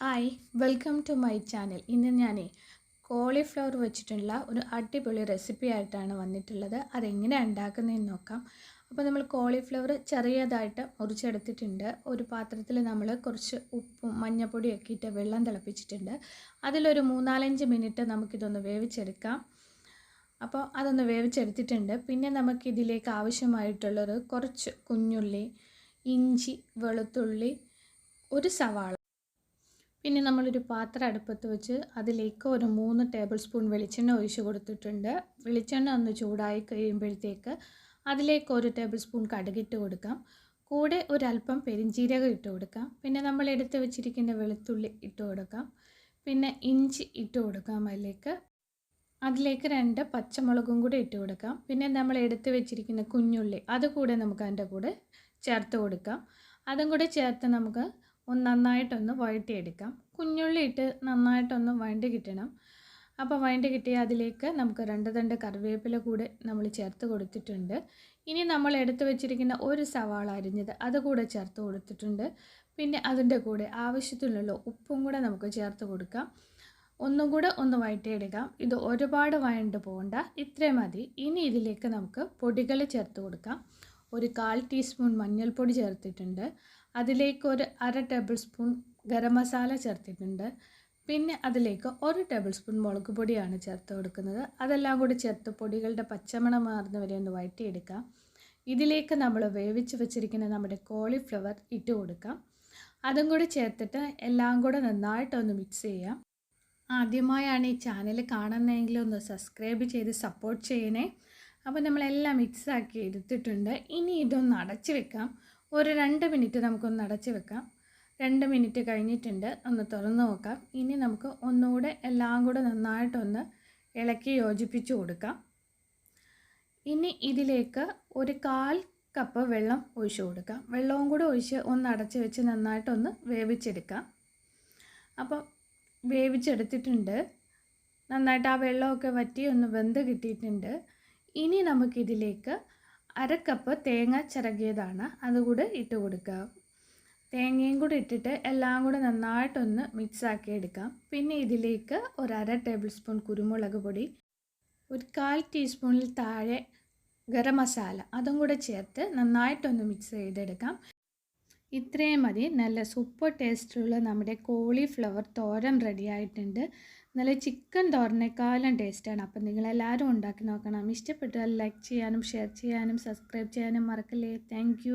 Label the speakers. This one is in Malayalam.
Speaker 1: Hi welcome to my channel ഇന്ന് ഞാൻ കോളിഫ്ലവർ വെച്ചിട്ടുള്ള ഒരു അടിപൊളി റെസിപ്പി ആയിട്ടാണ് വന്നിട്ടുള്ളത്. അതെങ്ങനെയാണ് ഉണ്ടാക്കുന്നതെന്ന് നോക്കാം. അപ്പോൾ നമ്മൾ കോളിഫ്ലവർ ചെറിയതായിട്ട് മുറിച്ചെടുത്തിട്ടുണ്ട്. ഒരു പാത്രത്തിൽ നമ്മൾ കുറച്ച് ഉപ്പും മഞ്ഞപ്പൊടിയൊക്കെ ഇട്ട് വെള്ളം തിളപ്പിച്ചിട്ടുണ്ട്. അതിലൊരു മൂന്നാലഞ്ച് മിനിറ്റ് നമുക്കിതൊന്ന് വേവിച്ചെടുക്കാം. അപ്പോൾ അതൊന്ന് വേവിച്ചെടുത്തിട്ടുണ്ട്. പിന്നെ നമുക്കിതിലേക്ക് ആവശ്യമായിട്ടുള്ളത് കുറച്ച് കുഞ്ഞുള്ളി ഇഞ്ചി വെളുത്തുള്ളി ഒരു സവാള പിന്നെ നമ്മളൊരു പാത്രം അടുപ്പത്ത് വെച്ച് അതിലേക്ക് ഒരു മൂന്ന് ടേബിൾ സ്പൂൺ വെളിച്ചെണ്ണ ഒഴിച്ച് കൊടുത്തിട്ടുണ്ട്. വെളിച്ചെണ്ണ ഒന്ന് ചൂടായി കഴിയുമ്പോഴത്തേക്ക് അതിലേക്ക് ഒരു ടേബിൾ സ്പൂൺ കടുകിട്ട് കൊടുക്കാം. കൂടെ ഒരല്പം പെരിഞ്ചീരകം ഇട്ട് കൊടുക്കാം. പിന്നെ നമ്മൾ എടുത്ത് വെച്ചിരിക്കുന്ന വെളുത്തുള്ളി ഇട്ട് കൊടുക്കാം. പിന്നെ ഇഞ്ചി ഇട്ട് കൊടുക്കാം അതിലേക്ക്. അതിലേക്ക് രണ്ട് പച്ചമുളകും കൂടെ ഇട്ട് കൊടുക്കാം. പിന്നെ നമ്മൾ എടുത്ത് വെച്ചിരിക്കുന്ന കുഞ്ഞുള്ളി അത് കൂടെ നമുക്ക് അതിന്റെ കൂടെ ചേർത്ത് കൊടുക്കാം. അതും കൂടെ ചേർത്ത് നമുക്ക് ഒന്ന് നന്നായിട്ടൊന്ന് വഴറ്റിയെടുക്കാം. കുഞ്ഞുള്ളി ഇട്ട് നന്നായിട്ടൊന്ന് വഴണ്ടി കിട്ടണം. അപ്പോൾ വഴണ്ടി കിട്ടിയ അതിലേക്ക് നമുക്ക് രണ്ട് തണ്ട് കറിവേപ്പില കൂടെ നമ്മൾ ചേർത്ത് കൊടുത്തിട്ടുണ്ട്. ഇനി നമ്മൾ എടുത്തു വെച്ചിരിക്കുന്ന ഒരു സവാള അരിഞ്ഞത് അത് കൂടെ ചേർത്ത് കൊടുത്തിട്ടുണ്ട്. പിന്നെ അതിന്റെ കൂടെ ആവശ്യത്തിനുള്ള ഉപ്പും കൂടെ നമുക്ക് ചേർത്ത് കൊടുക്കാം. ഒന്നും കൂടെ ഒന്ന് വഴറ്റിയെടുക്കാം. ഇത് ഒരുപാട് വഴണ്ട് പോകണ്ട. ഇത്രയും മതി. ഇനി ഇതിലേക്ക് നമുക്ക് പൊടികൾ ചേർത്ത് കൊടുക്കാം. ഒരു കാൽ ടീസ്പൂൺ മഞ്ഞൾപ്പൊടി ചേർത്തിട്ടുണ്ട്. അതിലേക്ക് ഒരു അര ടേബിൾ സ്പൂൺ ഗരം മസാല ചേർത്തിട്ടുണ്ട്. പിന്നെ അതിലേക്ക് ഒരു ടേബിൾ സ്പൂൺ മുളക് പൊടിയാണ് ചേർത്ത് കൊടുക്കുന്നത്. അതെല്ലാം കൂടി ചേർത്ത് പൊടികളുടെ പച്ചമണം മാറുന്നവരെ ഒന്ന് വഴറ്റിയെടുക്കാം. ഇതിലേക്ക് നമ്മൾ വേവിച്ച് വെച്ചിരിക്കുന്ന നമ്മുടെ കോളിഫ്ലവർ ഇട്ട് കൊടുക്കാം. അതും കൂടി ചേർത്തിട്ട് എല്ലാം കൂടെ നന്നായിട്ടൊന്ന് മിക്സ് ചെയ്യാം. ആദ്യമായാണ് ഈ ചാനൽ കാണുന്നതെങ്കിൽ ഒന്ന് സബ്സ്ക്രൈബ് ചെയ്ത് സപ്പോർട്ട് ചെയ്യണേ. അപ്പോൾ നമ്മളെല്ലാം മിക്സാക്കി എടുത്തിട്ടുണ്ട്. ഇനി ഇതൊന്ന് അടച്ച് വെക്കാം. ഒരു രണ്ട് മിനിറ്റ് നമുക്കൊന്ന് അടച്ച് വെക്കാം. രണ്ട് മിനിറ്റ് കഴിഞ്ഞിട്ടുണ്ട്. ഒന്ന് തുറന്ന് നോക്കാം. ഇനി നമുക്ക് ഒന്നുകൂടെ എല്ലാം കൂടെ നന്നായിട്ടൊന്ന് ഇളക്കി യോജിപ്പിച്ച് കൊടുക്കാം. ഇനി ഇതിലേക്ക് ഒരു കാൽ കപ്പ് വെള്ളം ഒഴിച്ച് കൊടുക്കാം. വെള്ളവും കൂടെ ഒഴിച്ച് ഒന്ന് അടച്ച് വെച്ച് നന്നായിട്ടൊന്ന് വേവിച്ചെടുക്കാം. അപ്പം വേവിച്ചെടുത്തിട്ടുണ്ട്. നന്നായിട്ട് ആ വെള്ളമൊക്കെ വറ്റി ഒന്ന് വെന്ത് കിട്ടിയിട്ടുണ്ട്. ഇനി നമുക്കിതിലേക്ക് അര കപ്പ് തേങ്ങ ചിറകിയതാണ് അതുകൂടെ ഇട്ട് കൊടുക്കുക. തേങ്ങയും കൂടി ഇട്ടിട്ട് എല്ലാം കൂടെ നന്നായിട്ടൊന്ന് മിക്സാക്കി എടുക്കാം. പിന്നെ ഇതിലേക്ക് ഒരു അര ടേബിൾ സ്പൂൺ കുരുമുളക് പൊടി ഒരു കാൽ ടീസ്പൂണിൽ താഴെ ഗരം മസാല അതും കൂടെ ചേർത്ത് നന്നായിട്ടൊന്ന് മിക്സ് ചെയ്തെടുക്കാം. ഇത്രയും മതി. നല്ല സൂപ്പർ ടേസ്റ്റുള്ള നമ്മുടെ കോളിഫ്ലവർ തോരൻ റെഡി ആയിട്ടുണ്ട്. നല്ല ചിക്കൻ തോരനേക്കാളും ടേസ്റ്റാണ് അപ്പം നിങ്ങളെല്ലാവരും ഉണ്ടാക്കി നോക്കണം. ഇഷ്ടപ്പെട്ടാൽ ലൈക്ക് ചെയ്യാനും ഷെയർ ചെയ്യാനും സബ്സ്ക്രൈബ് ചെയ്യാനും മറക്കല്ലേ. താങ്ക്